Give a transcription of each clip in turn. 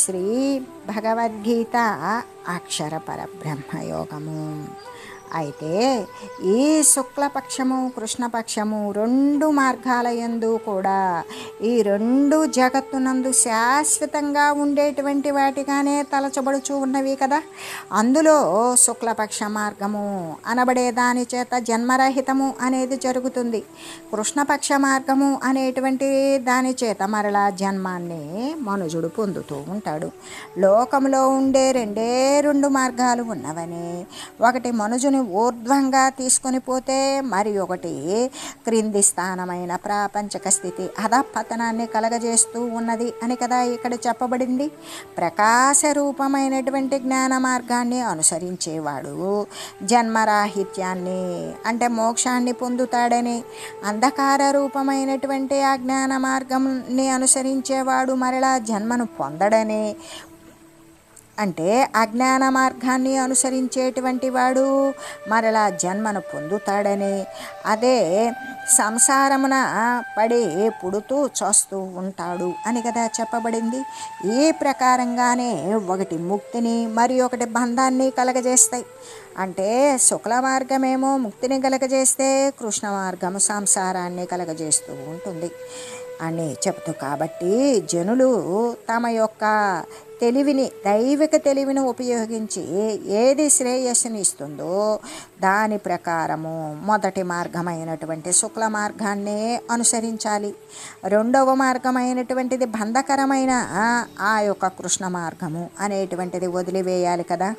శ్రీ భగవద్గీత అక్షర పరబ్రహ్మయోగము. అయితే ఈ శుక్లపక్షము కృష్ణపక్షము రెండు మార్గాల ఎందు కూడా ఈ రెండు జగత్తునందు శాశ్వతంగా ఉండేటువంటి వాటిగానే తలచబడుచు ఉన్నవి కదా. అందులో శుక్లపక్ష మార్గము అనబడే దాని చేత జన్మరహితము అనేది జరుగుతుంది. కృష్ణపక్ష మార్గము అనేటువంటి దాని చేత మరలా జన్మాన్ని మనుజుడు పొందుతూ ఉంటాడు. లోకంలో ఉండే రెండే రెండు మార్గాలు ఉన్నవని ఒకటి మనుజుని ఊర్ధ్వంగా తీసుకొని పోతే మరి ఒకటి క్రింది స్థానమైన ప్రాపంచక స్థితి అధపతనాన్ని కలగజేస్తూ ఉన్నది అని కదా ఇక్కడ చెప్పబడింది. ప్రకాశ రూపమైనటువంటి జ్ఞాన మార్గాన్ని అనుసరించేవాడు జన్మరాహిత్యాన్ని అంటే మోక్షాన్ని పొందుతాడని అంధకార రూపమైనటువంటి ఆ జ్ఞాన మార్గంని అనుసరించేవాడు మరలా జన్మను పొందడని అంటే అజ్ఞాన మార్గాన్ని అనుసరించేటువంటి వాడు మరలా జన్మను పొందుతాడని. అదే సంసారమున పడి పుడుతూ చూస్తూ ఉంటాడు అని కదా చెప్పబడింది. ఈ ప్రకారంగానే ఒకటి ముక్తిని మరి ఒకటి బంధాన్ని కలగజేస్తాయి. అంటే శుక్ల మార్గమేమో ముక్తిని కలగజేస్తే కృష్ణ మార్గము సంసారాన్ని కలగజేస్తూ ఉంటుంది. అని చెబుతూ కాబట్టి జనులు తమ యొక్క తెలివిని దైవిక తెలివిని ఉపయోగించి ఏది శ్రేయస్సుని ఇస్తుందో దాని ప్రకారము మొదటి మార్గమైనటువంటి శుక్ల మార్గాన్నే అనుసరించాలి. రెండవ మార్గమైనటువంటిది బంధకరమైన ఆ యొక్క కృష్ణ మార్గము అనేటువంటిది వదిలివేయాలి కదా.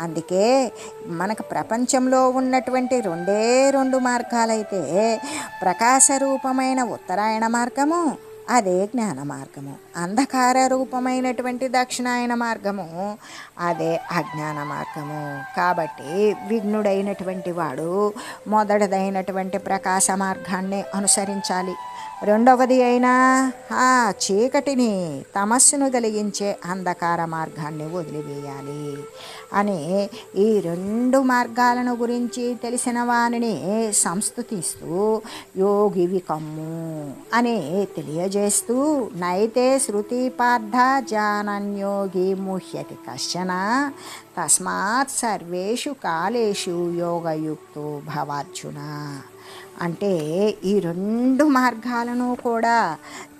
అందుకే మనకు ప్రపంచంలో ఉన్నటువంటి రెండే రెండు మార్గాలైతే ప్రకాశ రూపమైన ఉత్తరాయణ మార్గము అదే జ్ఞాన మార్గము. అంధకార రూపమైనటువంటి దక్షిణాయన మార్గము అదే అజ్ఞాన మార్గము. కాబట్టి విఘ్నుడైనటువంటి వాడు మొదటిదైనటువంటి ప్రకాశ మార్గాన్ని అనుసరించాలి. రెండవది అయినా ఆ చీకటిని తమస్సును కలిగించే అంధకార మార్గాన్ని వదిలివేయాలి. అని ఈ రెండు మార్గాలను గురించి తెలిసిన వారిని సంస్థుతిస్తూ యోగి కమ్ము అని తెలియజేస్తూ నైతే శృతి పార్థ జానన్యోగి ముహ్యతి కశ్చన తస్మాత్ సర్వేషు కాలేషు యోగయుక్తో భవార్జున. అంటే ఈ రెండు మార్గాలను కూడా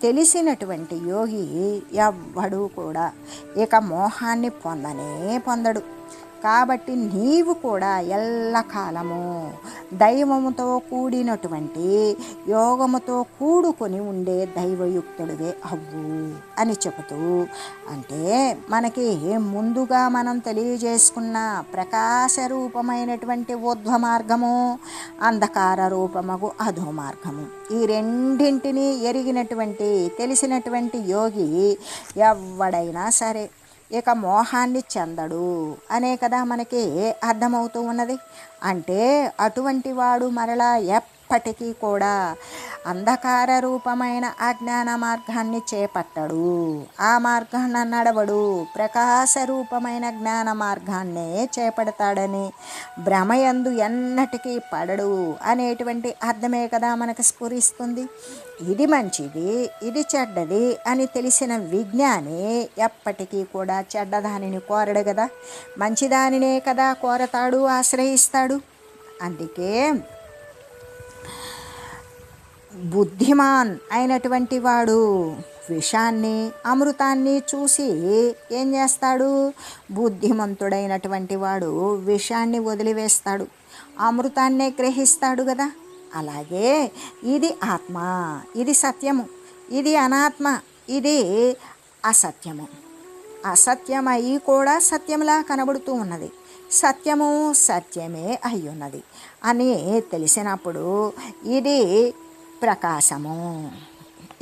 తెలిసినటువంటి యోగి ఎవ్వడు కూడా ఇక మోహాన్ని పొందనే పొందడు. కాబట్టి నీవు కూడా ఎల్లకాలము దైవముతో కూడినటువంటి యోగముతో కూడుకొని ఉండే దైవయుక్తుడివే అవ్వు అని చెబుతూ అంటే మనకి ముందుగా మనం తెలియజేసుకున్న ప్రకాశ రూపమైనటువంటి ఊర్ధ్వ మార్గము అంధకార రూపమగు అధో మార్గము. ఈ రెండింటిని ఎరిగినటువంటి తెలిసినటువంటి యోగి ఎవడైనా సరే ఇక మోహాన్ని చెందడు. అనే కదా మనకి అర్థమవుతూ ఉన్నది. అంటే అటువంటి వాడు మరలా ఎప్పటికీ కూడా అంధకార రూపమైన అజ్ఞాన మార్గాన్ని చేపట్టడు. ఆ మార్గాన్ని నడవడు. ప్రకాశ రూపమైన జ్ఞాన మార్గాన్నే చేపడతాడని భ్రమయందు ఎన్నటికీ పడడు అనేటువంటి అర్థమే కదా మనకు స్ఫురిస్తుంది. ఇది మంచిది ఇది చెడ్డది అని తెలిసిన విజ్ఞాని ఎప్పటికీ కూడా చెడ్డదానిని కోరడు కదా. మంచిదానినే కదా కోరతాడు ఆశ్రయిస్తాడు. అందుకే బుద్ధిమాన్ అయినటువంటి వాడు విషాన్ని అమృతాన్ని చూసి ఏం చేస్తాడు? బుద్ధిమంతుడైనటువంటి వాడు విషాన్ని వదిలివేస్తాడు. అమృతాన్నే గ్రహిస్తాడు కదా? అలాగే ఇది ఆత్మ ఇది సత్యము ఇది అనాత్మ ఇది అసత్యము. అసత్యమయ్యి కూడా సత్యంలా కనబడుతూ ఉన్నది. సత్యము సత్యమే అయ్యున్నది అని తెలిసినప్పుడు ఇది ప్రకాశము.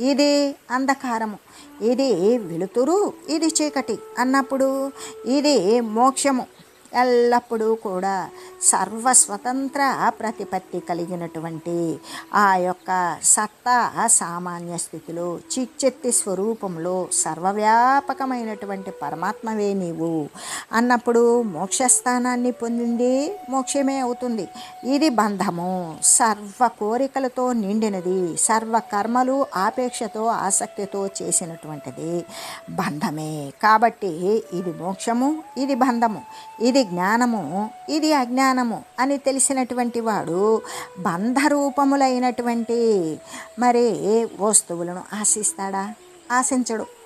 ఇది అంధకారము. ఇది వెలుతురు. ఇది చీకటి అన్నప్పుడు ఇది మోక్షము. ఎల్లప్పుడూ కూడా సర్వస్వతంత్ర ప్రతిపత్తి కలిగినటువంటి ఆ యొక్క సత్తా సామాన్య స్థితిలో చిచ్చెత్తి స్వరూపంలో సర్వవ్యాపకమైనటువంటి పరమాత్మవే నీవు. అన్నప్పుడు మోక్షస్థానాన్ని పొందింది మోక్షమే అవుతుంది. ఇది బంధము. సర్వ కోరికలతో నిండినది సర్వ కర్మలు ఆపేక్షతో ఆసక్తితో చేసినటువంటిది బంధమే. కాబట్టి ఇది మోక్షము ఇది బంధము. ఇది జ్ఞానము ఇది అజ్ఞానము అని తెలిసినటువంటి వాడు బంధరూపములైనటువంటి మరి వస్తువులను ఆశిస్తాడా? ఆశించడు.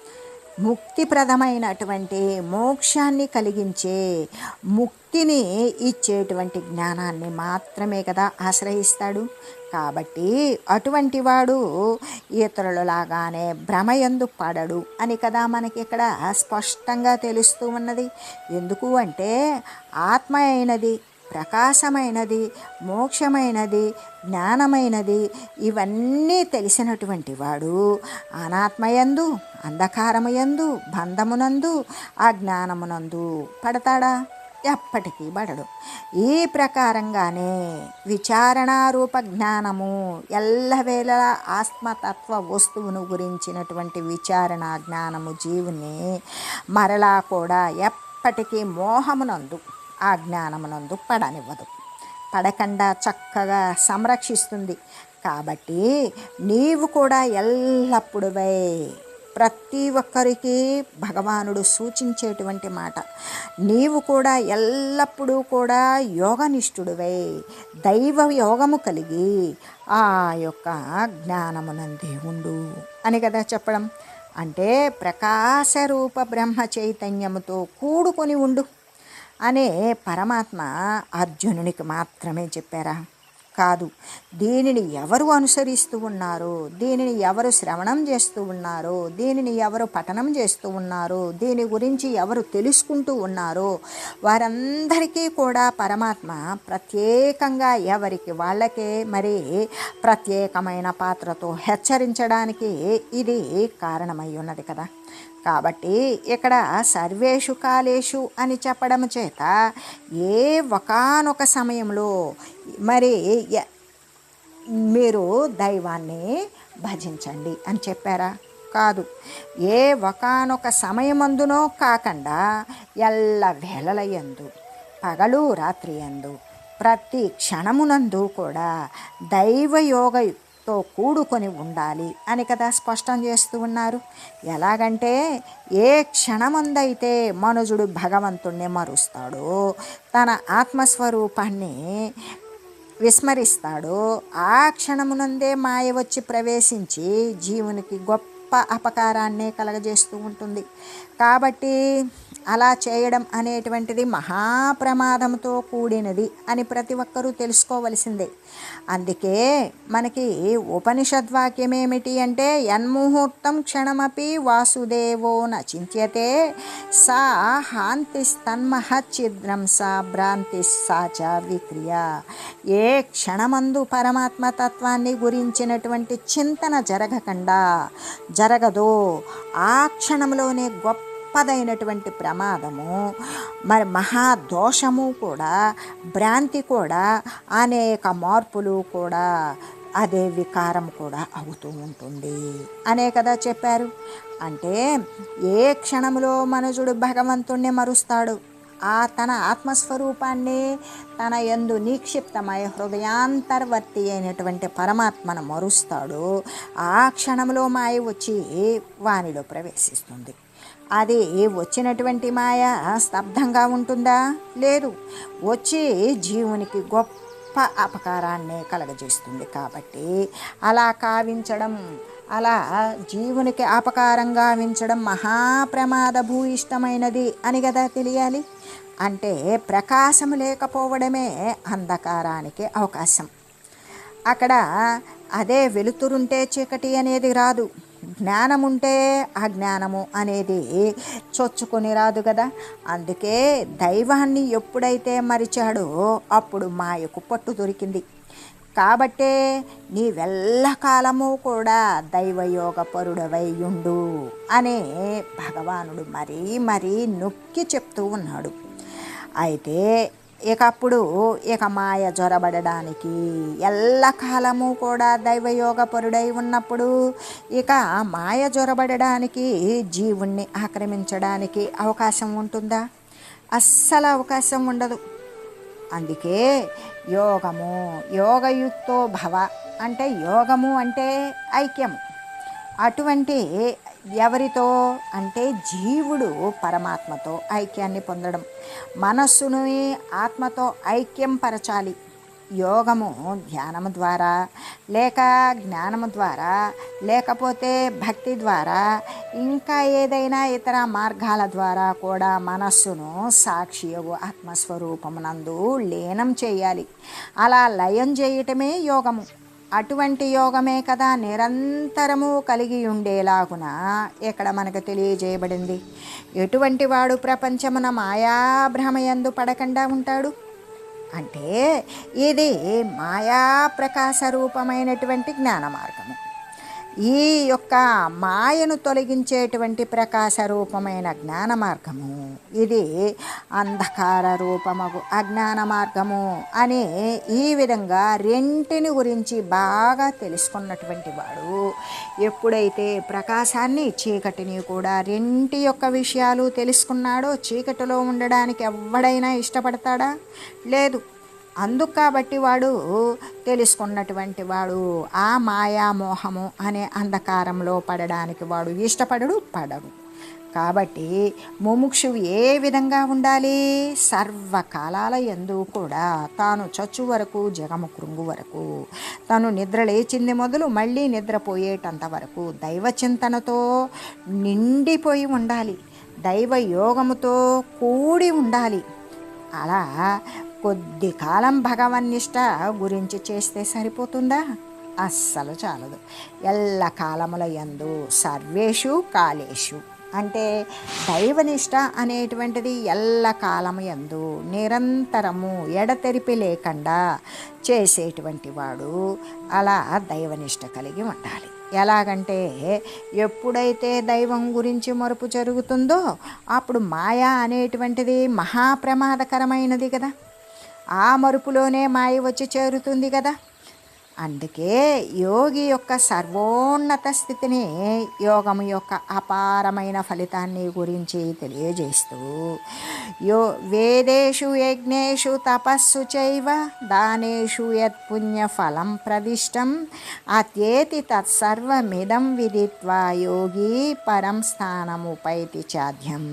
ముక్తిప్రదమైనటువంటి మోక్షాన్ని కలిగించే ముక్తిని ఇచ్చేటువంటి జ్ఞానాన్ని మాత్రమే కదా ఆశ్రయిస్తాడు. కాబట్టి అటువంటి వాడు ఇతరులలాగానే భ్రమయందు పడడు అని కదా మనకి ఇక్కడ స్పష్టంగా తెలుస్తూ ఉన్నది. ఎందుకు అంటే ఆత్మ అయినది ప్రకాశమైనది మోక్షమైనది జ్ఞానమైనది. ఇవన్నీ తెలిసినటువంటి వాడు అనాత్మయందు అంధకారమయందు బంధమునందు అజ్ఞానమునందు పడతాడా? ఎప్పటికీ పడడు. ఈ ప్రకారంగానే విచారణారూప జ్ఞానము ఎల్లవేళలా ఆత్మతత్వ వస్తువును గురించినటువంటి విచారణ జ్ఞానము జీవుని మరలా కూడా ఎప్పటికీ మోహమునందు ఆ జ్ఞానమునందు పడనివ్వదు. పడకుండా చక్కగా సంరక్షిస్తుంది. కాబట్టి నీవు కూడా ఎల్లప్పుడువై ప్రతి ఒక్కరికి భగవానుడు సూచించేటువంటి మాట. నీవు కూడా ఎల్లప్పుడూ కూడా యోగనిష్ఠుడివై. దైవ యోగము కలిగి ఆ యొక్క జ్ఞానమునందే ఉండు అని కదా చెప్పడం. అంటే ప్రకాశరూప బ్రహ్మ చైతన్యముతో కూడుకొని ఉండు. అనే పరమాత్మ అర్జునునికి మాత్రమే చెప్పారా? కాదు దీనిని ఎవరు అనుసరిస్తూ ఉన్నారో దీనిని ఎవరు శ్రవణం చేస్తూ ఉన్నారో దీనిని ఎవరు పఠనం చేస్తూ ఉన్నారో దీని గురించి ఎవరు తెలుసుకుంటూ ఉన్నారో వారందరికీ కూడా పరమాత్మ ప్రత్యేకంగా ఎవరికి వాళ్ళకే మరి ప్రత్యేకమైన పాత్రతో హెచ్చరించడానికి ఇది కారణమై ఉన్నది కదా. కాబట్టి ఇక్కడ సర్వేషు కాలేషు అని చెప్పడం చేత ఏ ఒకనొక సమయంలో మరి మీరు దైవాన్ని భజించండి అని చెప్పారా? కాదు. ఏ ఒకనొక సమయమందునో కాకుండా ఎల్ల వేళలయందు పగలు రాత్రి యందు ప్రతి క్షణమునందు కూడా దైవయోగ తో కూడుకొని ఉండాలి అని కదా స్పష్టం చేస్తూ ఉన్నారు. ఎలాగంటే ఏ క్షణమందైతే మనుజుడు భగవంతుణ్ణి మరుస్తాడో తన ఆత్మస్వరూపాన్ని విస్మరిస్తాడో ఆ క్షణమునందే మాయ వచ్చి ప్రవేశించి జీవునికి గొప్ప అపకారాన్నే కలగజేస్తూ ఉంటుంది. కాబట్టి అలా చేయడం అనేటువంటిది మహాప్రమాదంతో కూడినది అని ప్రతి ఒక్కరూ తెలుసుకోవలసిందే. అందుకే మనకి ఉపనిషద్వాక్యమేమిటి అంటే యన్ముహూర్తం క్షణమపి వాసుదేవో నచింత్యతే సా హాంతిస్తన్మహచ్చిద్రం సా భ్రాంతి సా చ విక్రియ. ఏ క్షణమందు పరమాత్మ తత్వాన్ని గురించినటువంటి చింతన జరగకుండా జరగదో ఆ క్షణంలోనే గొప్ప గొప్పదైనటువంటి ప్రమాదము మరి మహాదోషము కూడా భ్రాంతి కూడా అనేక మార్పులు కూడా అదే వికారం కూడా అవుతూ ఉంటుంది. అనే కదా చెప్పారు. అంటే ఏ క్షణంలో మనుషుడు భగవంతుణ్ణి మరుస్తాడు? ఆ తన ఆత్మస్వరూపాన్ని తన ఎందు నిక్షిప్తమై హృదయాంతర్వర్తి అయినటువంటి పరమాత్మను మరుస్తాడు. ఆ క్షణంలో మాయ వచ్చి వానిలో ప్రవేశిస్తుంది. అది వచ్చినటువంటి మాయ స్తబ్దంగా ఉంటుందా? లేదు. వచ్చి జీవునికి గొప్ప అపకారాన్ని కలగజేస్తుంది కాబట్టి అలా కావించడం అలా జీవునికి అపకారంగా వించడం మహాప్రమాద భూయిష్టమైనది అని కదా తెలియాలి? అంటే ప్రకాశం లేకపోవడమే అంధకారానికి అవకాశం. అక్కడ అదే వెలుతురుంటే చీకటి అనేది రాదు. జ్ఞానం ఉంటే ఆ జ్ఞానము అనేది చొచ్చుకొని రాదు కదా. అందుకే దైవాన్ని ఎప్పుడైతే మరిచాడో అప్పుడు మాయకు పట్టు దొరికింది. కాబట్టే నీవెల్లకాలము కూడా దైవయోగ పరుడవై ఉండు అనే భగవానుడు మరీ మరీ నొక్కి చెప్తూ ఉన్నాడు. అయితే ఇక అప్పుడు ఇక మాయ జ్వరబడడానికి ఎల్లకాలము కూడా దైవయోగపరుడై ఉన్నప్పుడు ఇక మాయ జ్వరబడడానికి జీవుణ్ణి ఆక్రమించడానికి అవకాశం ఉంటుందా? అస్సలు అవకాశం ఉండదు. అందుకే యోగము యోగయుక్తో భవ అంటే యోగము అంటే ఐక్యము. అటువంటి ఎవరితో అంటే జీవుడు పరమాత్మతో ఐక్యాన్ని పొందడం. మనస్సును ఆత్మతో ఐక్యం పరచాలి యోగము ధ్యానము ద్వారా లేక జ్ఞానము ద్వారా లేకపోతే భక్తి ద్వారా ఇంకా ఏదైనా ఇతర మార్గాల ద్వారా కూడా మనస్సును సాక్షియగు ఆత్మస్వరూపమునందు లీనం చేయాలి. అలా లయం చేయటమే యోగము. అటువంటి యోగమే కదా నిరంతరము కలిగి ఉండేలాగున? ఇక్కడ మనకు తెలియజేయబడింది? ఎటువంటి వాడు ప్రపంచమున మాయాభ్రమయందు పడకుండా ఉంటాడు? అంటే ఇది మాయా ప్రకాశ రూపమైనటువంటి జ్ఞాన మార్గము. ఈ యొక్క మాయను తొలగించేటువంటి ప్రకాశ రూపమైన జ్ఞాన మార్గము. ఇది అంధకార రూపమగు అజ్ఞాన మార్గము అని ఈ విధంగా రెంటిని గురించి బాగా తెలుసుకున్నటువంటి వాడు. ఎప్పుడైతే ప్రకాశాన్ని చీకటిని కూడా రెంటి యొక్క విషయాలు తెలుసుకున్నాడో చీకటిలో ఉండడానికి ఎవడైనా ఇష్టపడతాడా? లేదు. అందుకు కాబట్టి వాడు తెలుసుకున్నటువంటి వాడు. ఆ మాయామోహము అనే అంధకారంలో పడడానికి వాడు ఇష్టపడడు పడడు. కాబట్టి ముముక్షువు ఏ విధంగా ఉండాలి? సర్వకాలాల ఎందు కూడా తాను చచ్చు వరకు జగము కృంగు వరకు తను నిద్ర లేచింది మొదలు మళ్ళీ నిద్రపోయేటంత వరకు దైవ చింతనతో నిండిపోయి ఉండాలి. దైవ యోగముతో కూడి ఉండాలి. అలా కొద్ది కాలం భగవన్నిష్ట గురించి చేస్తే సరిపోతుందా? అస్సలు చాలదు. ఎల్ల కాలముల యందు సర్వేషు కాలేషు. అంటే దైవనిష్ట అనేటువంటిది ఎల్ల కాలము యందు నిరంతరము ఎడతెరిపి లేకుండా చేసేటువంటి వాడు అలా దైవనిష్ట కలిగి ఉండాలి. ఎలాగంటే ఎప్పుడైతే దైవం గురించి మరుపు జరుగుతుందో అప్పుడు మాయ అనేటువంటిది మహాప్రమాదకరమైనది కదా. ఆ మరుపులోనే మాయ వచ్చి చేరుతుంది కదా. అందుకే యోగి యొక్క సర్వోన్నత స్థితిని యోగం యొక్క అపారమైన ఫలితాన్ని గురించి తెలియజేస్తూ యో వేదేషు యజ్ఞేషు తపస్సు చైవ దానేషు యత్పుణ్య ఫలం ప్రదిష్టం అత్యేతి తత్సర్వమిదం విదిత్వా యోగి పరం స్థానముపైతి చాధ్యం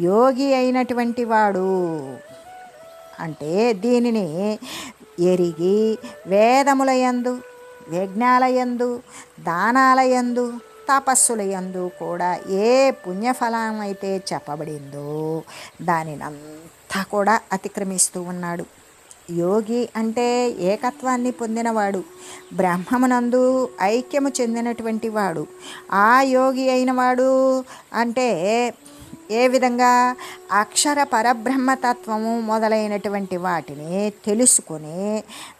యోగి అయినటువంటి వాడు అంటే దీనిని ఎరిగి వేదములయందు యజ్ఞాలయందు దానాలయందు తపస్సులయందు కూడా ఏ పుణ్యఫలం అయితే చెప్పబడిందో దానినంతా కూడా అతిక్రమిస్తూ ఉన్నాడు. యోగి అంటే ఏకత్వాన్ని పొందినవాడు బ్రహ్మమునందు ఐక్యము చెందినటువంటి వాడు. ఆ యోగి అయినవాడు అంటే ఏ విధంగా అక్షర పరబ్రహ్మతత్వము మొదలైనటువంటి వాటిని తెలుసుకొని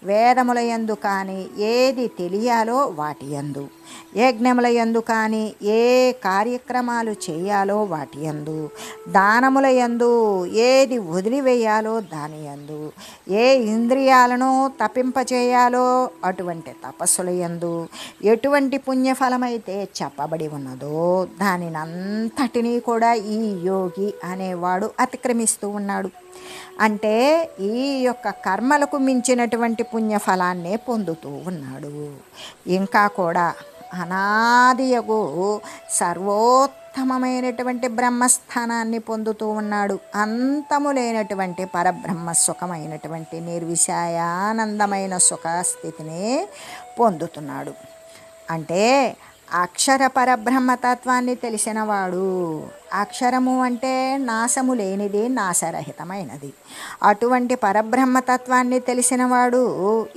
వేదముల యందు కానీ ఏది తెలియాలో వాటి యందు యజ్ఞముల యందు కానీ ఏ కార్యక్రమాలు చేయాలో వాటి యందు దానముల యందు ఏది వదిలివేయాలో దాని యందు ఏ ఇంద్రియాలను తప్పింపచేయాలో అటువంటి తపస్సుల యందు ఎటువంటి పుణ్యఫలమైతే చెప్పబడి ఉన్నదో దానినంతటినీ కూడా ఈ యోగి అనేవాడు అతిక్రమిస్తూ ఉన్నాడు. అంటే ఈ యొక్క కర్మలకు మించినటువంటి పుణ్యఫలాన్నే పొందుతూ ఉన్నాడు. ఇంకా కూడా అనాదియగు సర్వోత్తమమైనటువంటి బ్రహ్మస్థానాన్ని పొందుతూ ఉన్నాడు. అంతము లేనటువంటి పరబ్రహ్మ సుఖమైనటువంటి నిర్విషయానందమైన సుఖ స్థితిని పొందుతున్నాడు. అంటే అక్షర పరబ్రహ్మతత్వాన్ని తెలిసినవాడు. అక్షరము అంటే నాశము లేనిది నాశరహితమైనది. అటువంటి పరబ్రహ్మతత్వాన్ని తెలిసినవాడు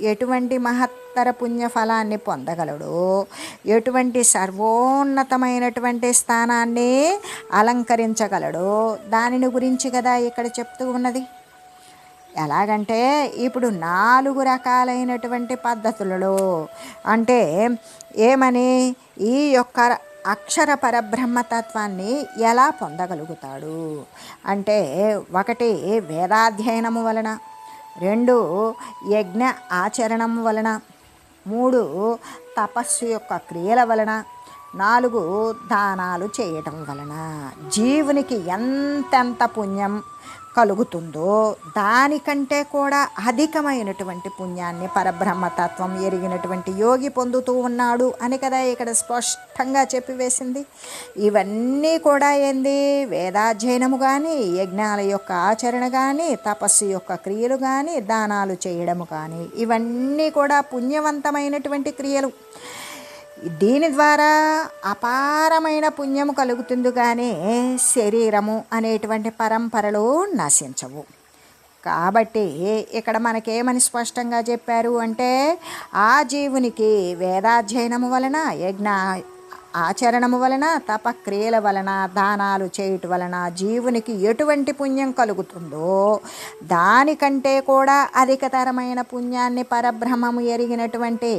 ఎటువంటి మహత్తర పుణ్యఫలాన్ని పొందగలడు ఎటువంటి సర్వోన్నతమైనటువంటి స్థానాన్ని అలంకరించగలడు దానిని గురించి కదా ఇక్కడ చెప్తూ ఉన్నది? ఎలాగంటే ఇప్పుడు నాలుగు రకాలైనటువంటి పద్ధతులలో అంటే ఏమని? ఈ యొక్క అక్షర పరబ్రహ్మతత్వాన్ని ఎలా పొందగలుగుతాడు? అంటే ఒకటి వేదాధ్యయనము వలన రెండు యజ్ఞ ఆచరణం వలన మూడు తపస్సు యొక్క క్రియల వలన నాలుగు దానాలు చేయటం వలన. జీవునికి ఎంతెంత పుణ్యం కలుగుతుందో దానికంటే కూడా అధికమైనటువంటి పుణ్యాన్ని పరబ్రహ్మతత్వం ఎరిగినటువంటి యోగి పొందుతూ ఉన్నాడు అని కదా ఇక్కడ స్పష్టంగా చెప్పివేసింది. ఇవన్నీ కూడా ఏంది? వేదాధ్యయనము కానీ యజ్ఞాల యొక్క ఆచరణ కానీ తపస్సు యొక్క క్రియలు కానీ దానాలు చేయడము కానీ ఇవన్నీ కూడా పుణ్యవంతమైనటువంటి క్రియలు. దీని ద్వారా అపారమైన పుణ్యము కలుగుతుంది కానీ శరీరము అనేటువంటి పరంపరలు నశించవు. కాబట్టి ఇక్కడ మనకేమని స్పష్టంగా చెప్పారు అంటే ఆ జీవునికి వేదాధ్యయనము వలన యజ్ఞ ఆచరణము వలన తపక్రియల వలన దానాలు చేయటం వలన జీవునికి ఎటువంటి పుణ్యం కలుగుతుందో దానికంటే కూడా అధికతరమైన పుణ్యాన్ని పరబ్రహ్మము ఎరిగినటువంటి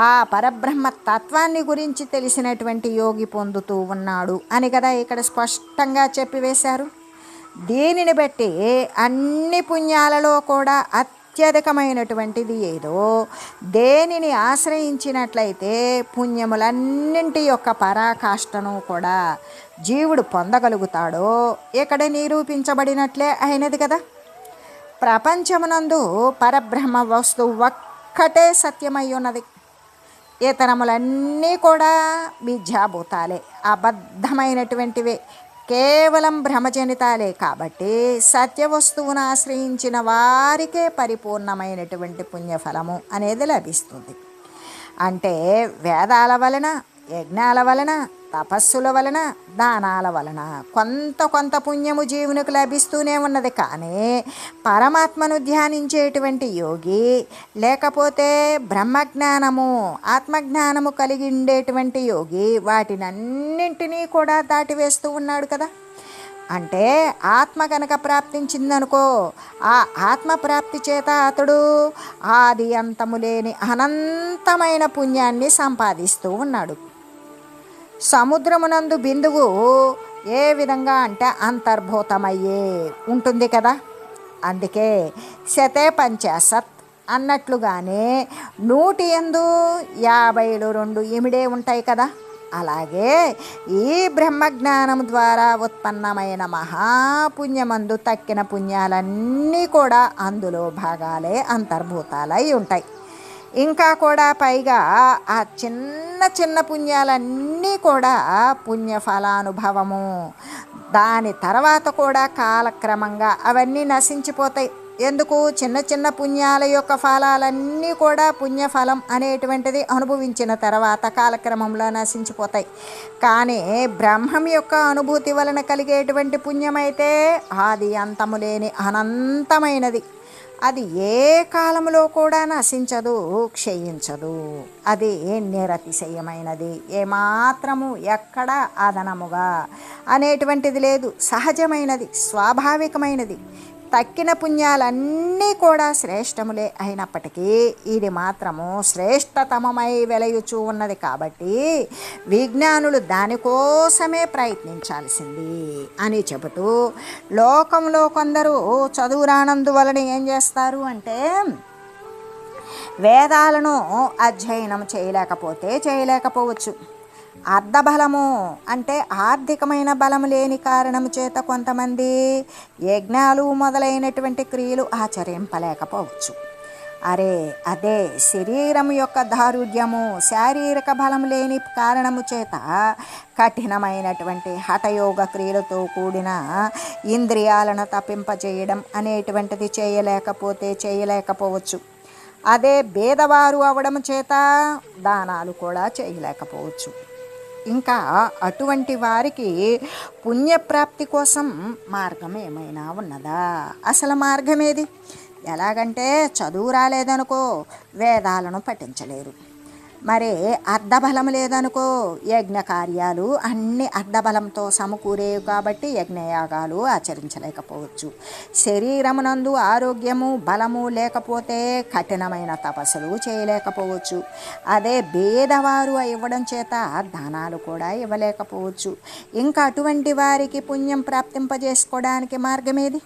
ఆ పరబ్రహ్మ తత్వాన్ని గురించి తెలిసినటువంటి యోగి పొందుతూ ఉన్నాడు అని కదా ఇక్కడ స్పష్టంగా చెప్పివేశారు దీనిని బట్టి అన్ని పుణ్యాలలో కూడా అత్యధికమైనటువంటిది ఏదో. దేనిని ఆశ్రయించినట్లయితే పుణ్యములన్నింటి యొక్క పరాకాష్ఠను కూడా జీవుడు పొందగలుగుతాడో ఇక్కడ నిరూపించబడినట్లే అయినది కదా. ప్రపంచమునందు పరబ్రహ్మ వస్తువు ఒక్కటే సత్యమై ఉన్నది ఇతరములన్నీ కూడా మిథ్యాభూతాలే అబద్ధమైనటువంటివే. కేవలం భ్రమజనితాలే కాబట్టి సత్యవస్తువును ఆశ్రయించిన వారికే పరిపూర్ణమైనటువంటి పుణ్యఫలము అనేది లభిస్తుంది. అంటే వేదాల వలన యజ్ఞాల వలన తపస్సుల వలన దానాల వలన కొంత కొంత పుణ్యము జీవునికి లభిస్తూనే ఉన్నది. కానీ పరమాత్మను ధ్యానించేటువంటి యోగి లేకపోతే బ్రహ్మజ్ఞానము ఆత్మజ్ఞానము కలిగి ఉండేటువంటి యోగి వాటినన్నింటినీ కూడా దాటివేస్తూ ఉన్నాడు కదా. అంటే ఆత్మ కనుక ప్రాప్తించిందనుకో ఆ ఆత్మ ప్రాప్తి చేత అతడు ఆది అంతము లేని అనంతమైన పుణ్యాన్ని సంపాదిస్తూ ఉన్నాడు. సముద్రమునందు బిందువు ఏ విధంగా అంటే అంతర్భూతమయ్యే ఉంటుంది కదా? అందుకే శతే పంచాశత్ అన్నట్లుగానే నూటి ఎందు యాభైలు రెండు ఇమిడే ఉంటాయి కదా? అలాగే ఈ బ్రహ్మజ్ఞానం ద్వారా ఉత్పన్నమైన మహాపుణ్యమందు తక్కిన పుణ్యాలన్నీ కూడా అందులో భాగాలే అంతర్భూతాలై ఉంటాయి. ఇంకా కూడా పైగా ఆ చిన్న చిన్న పుణ్యాలన్నీ కూడా పుణ్యఫలానుభవము దాని తర్వాత కూడా కాలక్రమంగా అవన్నీ నశించిపోతాయి. ఎందుకు? చిన్న చిన్న పుణ్యాల యొక్క ఫలాలన్నీ కూడా పుణ్యఫలం అనేటువంటిది అనుభవించిన తర్వాత కాలక్రమంలో నశించిపోతాయి. కానీ బ్రహ్మం యొక్క అనుభూతి వలన కలిగేటువంటి పుణ్యమైతే అది అంతము లేని అనంతమైనది. అది ఏ కాలంలో కూడా నశించదు క్షయించదు. అది నిరతిశయమైనది. ఏమాత్రము ఎక్కడ అదనముగా అనేటువంటిది లేదు. సహజమైనది స్వాభావికమైనది. తక్కిన పుణ్యాలన్నీ కూడా శ్రేష్టములే అయినప్పటికీ ఇది మాత్రము శ్రేష్టతమమై వెలయుచూ ఉన్నది కాబట్టి విజ్ఞానులు దానికోసమే ప్రయత్నించాల్సింది అని చెబుతూ లోకంలో కొందరు చదువు రానందువలన ఏం చేస్తారు అంటే వేదాలను అధ్యయనం చేయలేకపోతే చేయలేకపోవచ్చు. అర్ధబలము అంటే ఆర్థికమైన బలం లేని కారణము చేత కొంతమంది యజ్ఞాలు మొదలైనటువంటి క్రియలు ఆచరింపలేకపోవచ్చు. అరే అదే శరీరం యొక్క దారుఢ్యము శారీరక బలం లేని కారణము చేత కఠినమైనటువంటి హఠయోగ క్రియలతో కూడిన ఇంద్రియాలను తప్పింపజేయడం అనేటువంటిది చేయలేకపోతే చేయలేకపోవచ్చు. అదే భేదవారు అవడం చేత దానాలు కూడా చేయలేకపోవచ్చు. ఇంకా అటువంటి వారికి పుణ్యప్రాప్తి కోసం మార్గం ఏమైనా ఉన్నదా? అసలు మార్గం ఏది ఎలాగంటే చదువు రాలేదనుకో వేదాలను పఠించలేరు. మరి అర్ధబలం లేదనుకో యజ్ఞ కార్యాలు అన్ని అర్ధబలంతో సమకూరేవి కాబట్టి యజ్ఞయాగాలు ఆచరించలేకపోవచ్చు. శరీరమునందు ఆరోగ్యము బలము లేకపోతే కఠినమైన తపస్సులు చేయలేకపోవచ్చు. అదే భేదవారు ఇవ్వడం చేత దానాలు కూడా ఇవ్వలేకపోవచ్చు. ఇంకా అటువంటి వారికి పుణ్యం ప్రాప్తింపజేసుకోవడానికి మార్గమేది?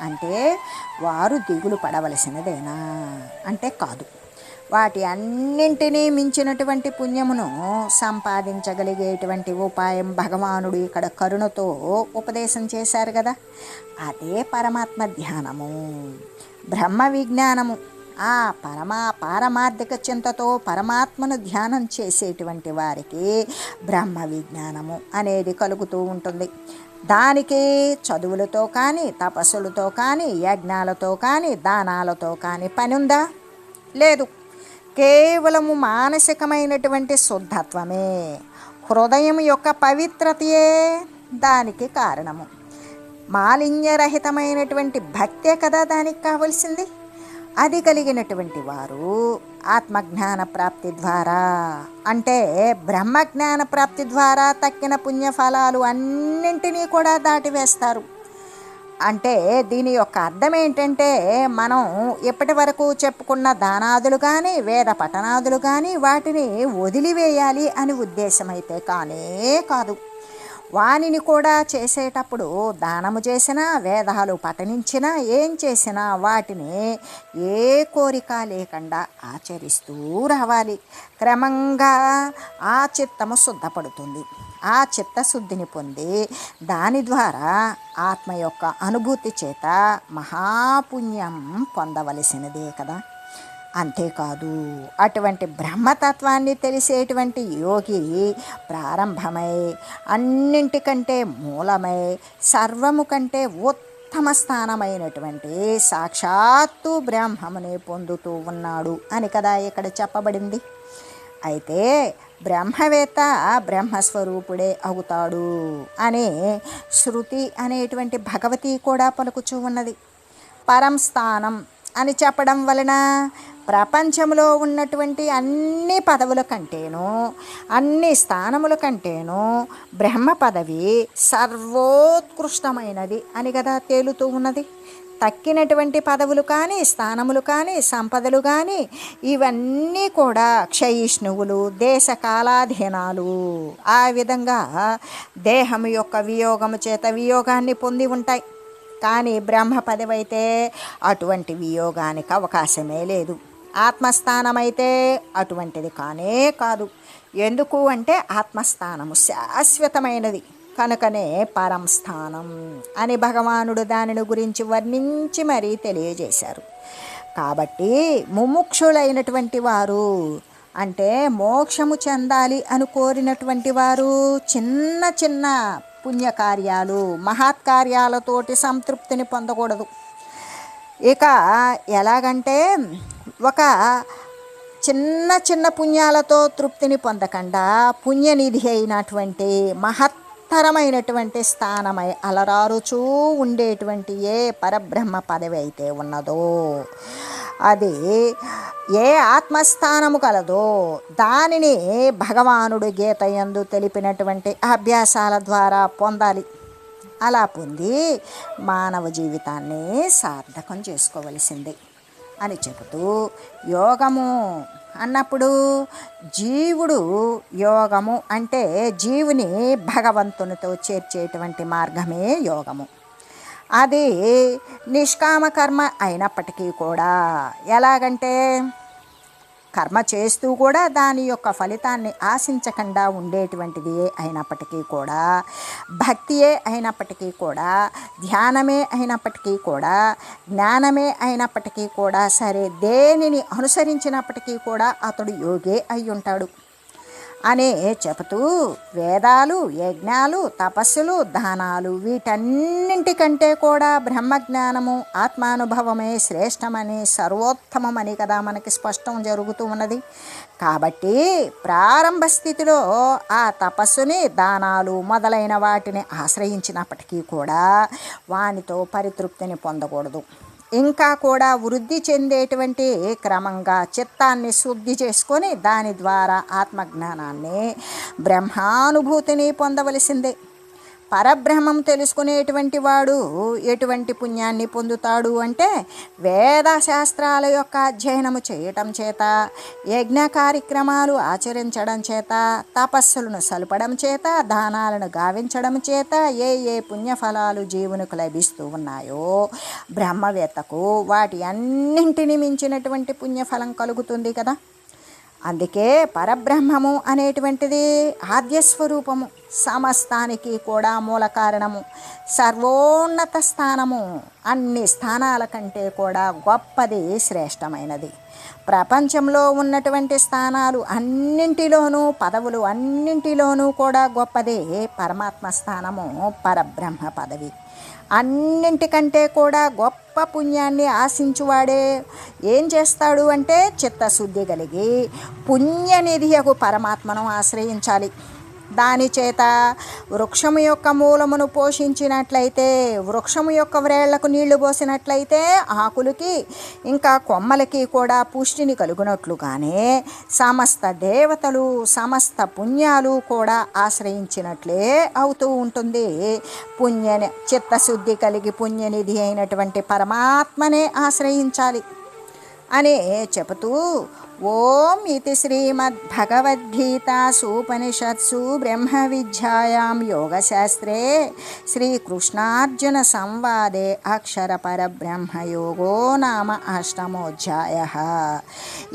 అంటే వారు దిగులు పడవలసినదేనా? అంటే కాదు. వాటి అన్నింటినీ మించినటువంటి పుణ్యమును సంపాదించగలిగేటువంటి ఉపాయం భగవానుడు ఇక్కడ కరుణతో ఉపదేశం చేశారు కదా. అదే పరమాత్మ ధ్యానము. బ్రహ్మ విజ్ఞానము. ఆ పరమా పారమార్థిక చింతతో పరమాత్మను ధ్యానం చేసేటువంటి వారికి బ్రహ్మ విజ్ఞానము అనేది కలుగుతూ ఉంటుంది. దానికి చదువులతో కానీ తపస్సులతో కానీ యజ్ఞాలతో కానీ దానాలతో కానీ పని ఉందా? లేదు. కేవలము మానసికమైనటువంటి శుద్ధత్వమే. హృదయం యొక్క పవిత్రతయే దానికి కారణము. మాలిన్యరహితమైనటువంటి భక్తే కదా దానికి కావలసింది. అది కలిగినటువంటి వారు ఆత్మజ్ఞాన ప్రాప్తి ద్వారా అంటే బ్రహ్మజ్ఞాన ప్రాప్తి ద్వారా తక్కిన పుణ్యఫలాలు అన్నింటినీ కూడా దాటివేస్తారు. అంటే దీని యొక్క అర్థం ఏంటంటే మనం ఇప్పటి వరకు చెప్పుకున్న దానాదులు కానీ వేద పఠనాదులు కానీ వాటిని వదిలివేయాలి అని ఉద్దేశం అయితే కానే కాదు. వానిని కూడా చేసేటప్పుడు దానము చేసినా వేదాలు పఠనించినా ఏం చేసినా వాటిని ఏ కోరిక లేకుండా ఆచరిస్తూ రావాలి. క్రమంగా ఆ చిత్తము శుద్ధపడుతుంది. ఆ చిత్తశుద్ధిని పొంది దాని ద్వారా ఆత్మ యొక్క అనుభూతి చేత మహాపుణ్యం పొందవలసినదే కదా. అంతేకాదు అటువంటి బ్రహ్మతత్వాన్ని తెలిసేటువంటి యోగి ప్రారంభమై అన్నింటికంటే మూలమై సర్వము కంటే ఉత్తమ స్థానమైనటువంటి సాక్షాత్తు బ్రహ్మముని పొందుతూ ఉన్నాడు అని కదా ఇక్కడ చెప్పబడింది. అయితే బ్రహ్మవేత్త బ్రహ్మస్వరూపుడే అవుతాడు అనే శృతి అనేటువంటి భగవతి కూడా పలుకుచూ ఉన్నది. పరం స్థానం అని చెప్పడం వలన ప్రపంచంలో ఉన్నటువంటి అన్ని పదవుల కంటేనూ అన్ని స్థానముల కంటేనూ బ్రహ్మ పదవి సర్వోత్కృష్టమైనది అని కదా తేలుతూ ఉన్నది. తక్కినటువంటి పదవులు కానీ స్థానములు కానీ సంపదలు కానీ ఇవన్నీ కూడా క్షయిష్ణువులు దేశ కాలాధీనాలు ఆ విధంగా దేహం యొక్క వియోగము చేత వియోగాన్ని పొంది ఉంటాయి. కానీ బ్రహ్మ పదవైతే అటువంటి వియోగానికి అవకాశమే లేదు. ఆత్మస్థానమైతే అటువంటిది కానే కాదు. ఎందుకు అంటే ఆత్మస్థానము శాశ్వతమైనది. కనుకనే పరం స్థానం అని భగవానుడు దానిని గురించి వర్ణించి మరీ తెలియజేశారు. కాబట్టి ముముక్షులైనటువంటి వారు అంటే మోక్షము చెందాలి అని కోరినటువంటి వారు చిన్న చిన్న పుణ్యకార్యాలు మహత్కార్యాలతోటి సంతృప్తిని పొందకూడదు. ఇక ఎలాగంటే ఒక చిన్న చిన్న పుణ్యాలతో తృప్తిని పొందకుండా పుణ్యనిధి అయినటువంటి మహత్ మహత్తరమైనటువంటి స్థానమై అలరారుచూ ఉండేటువంటి ఏ పరబ్రహ్మ పదవి అయితే ఉన్నదో అది ఏ ఆత్మస్థానము కలదో దానిని భగవానుడు గీత యందు తెలిపినటువంటి అభ్యాసాల ద్వారా పొందాలి. అలా పొంది మానవ జీవితాన్ని సార్థకం చేసుకోవలసింది అని చెబుతూ యోగము అన్నప్పుడు జీవుడు యోగము అంటే జీవుని భగవంతునితో చేర్చేటువంటి మార్గమే యోగము. అది నిష్కామ కర్మ అయినప్పటికీ కూడా ఎలాగంటే కర్మ చేస్తూ కూడా దాని యొక్క ఫలితాన్ని ఆశించకుండా ఉండేటువంటిది అయినప్పటికీ కూడా భక్తియే అయినప్పటికీ కూడా ధ్యానమే అయినప్పటికీ కూడా జ్ఞానమే అయినప్పటికీ కూడా సరే దేనిని అనుసరించినప్పటికీ కూడా అతడు యోగే అయి ఉంటాడు అని చెబుతూ వేదాలు యజ్ఞాలు తపస్సులు దానాలు వీటన్నింటికంటే కూడా బ్రహ్మజ్ఞానము ఆత్మానుభవమే శ్రేష్టమని సర్వోత్తమమని కదా మనకి స్పష్టం జరుగుతూ ఉన్నది. కాబట్టి ప్రారంభ స్థితిలో ఆ తపస్సుని దానాలు మొదలైన వాటిని ఆశ్రయించినప్పటికీ కూడా వానితో పరితృప్తిని పొందకూడదు. ఇంకా కూడా వృద్ధి చెందేటువంటి క్రమంగా చిత్తాన్ని శుద్ధి చేసుకొని దాని ద్వారా ఆత్మజ్ఞానాన్ని బ్రహ్మానుభూతిని పొందవలసిందే. పరబ్రహ్మం తెలుసుకునేటువంటి వాడు ఎటువంటి పుణ్యాన్ని పొందుతాడు అంటే వేద శాస్త్రాల యొక్క అధ్యయనము చేయటం చేత యజ్ఞ కార్యక్రమాలు ఆచరించడం చేత తపస్సులను సలపడం చేత దానాలను గావించడం చేత ఏ ఏ పుణ్యఫలాలు జీవునికి లభిస్తూ ఉన్నాయో బ్రహ్మవేత్తకు వాటి అన్నింటిని మించినటువంటి పుణ్యఫలం కలుగుతుంది కదా. అందుకే పరబ్రహ్మము అనేటువంటిది ఆద్యస్వరూపము. సమస్తానికి కూడా మూల కారణము. సర్వోన్నత స్థానము అన్ని స్థానాల కంటే కూడా గొప్పది శ్రేష్టమైనది. ప్రపంచంలో ఉన్నటువంటి స్థానాలు అన్నింటిలోనూ పదవులు అన్నింటిలోనూ కూడా గొప్పదే పరమాత్మ స్థానము పరబ్రహ్మ పదవి. అన్నింటికంటే కూడా గొప్ప పుణ్యాన్ని ఆశించువాడే ఏం చేస్తాడు అంటే చిత్తశుద్ధి కలిగి పుణ్యనిధియకు పరమాత్మను ఆశ్రయించాలి. దాని చేత వృక్షము యొక్క మూలమును పోషించినట్లయితే వృక్షము యొక్క వ్రేళ్ళకు నీళ్ళు పోసినట్లయితే ఆకులకి ఇంకా కొమ్మలకి కూడా పుష్టిని కలుగునట్లుగానే సమస్త దేవతలు సమస్త పుణ్యాలు కూడా ఆశ్రయించినట్లే అవుతూ ఉంటుంది. పుణ్యని చిత్తశుద్ధి కలిగి పుణ్యనిధి అయినటువంటి పరమాత్మనే ఆశ్రయించాలి. అని చెబుతూ ఓం ఇది శ్రీమద్భగవద్గీతాసూపనిషత్సు బ్రహ్మ విద్యాయాం యోగశాస్త్రే శ్రీకృష్ణార్జున సంవాదే అక్షర పరబ్రహ్మయోగో నామ అష్టమోధ్యాయ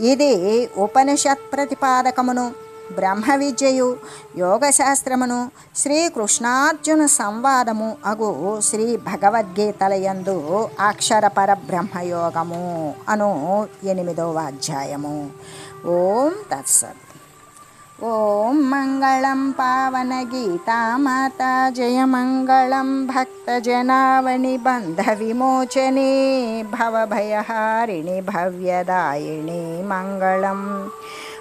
ఇది ఉపనిషత్ ప్రతిపాదకమును బ్రహ్మ విద్యయు యోగశాస్త్రమును శ్రీకృష్ణార్జున సంవాదము అగు శ్రీ భగవద్గీతలయందు అక్షరపర బ్రహ్మయోగము అను ఎనిమిదవ అధ్యాయము. ఓం తత్సత్. ఓం మంగళం పావన గీతామాత జయ మంగళం భక్తజనావణి బంధ విమోచనే భవభయహారిణి భవ్యదాయిణి మంగళం.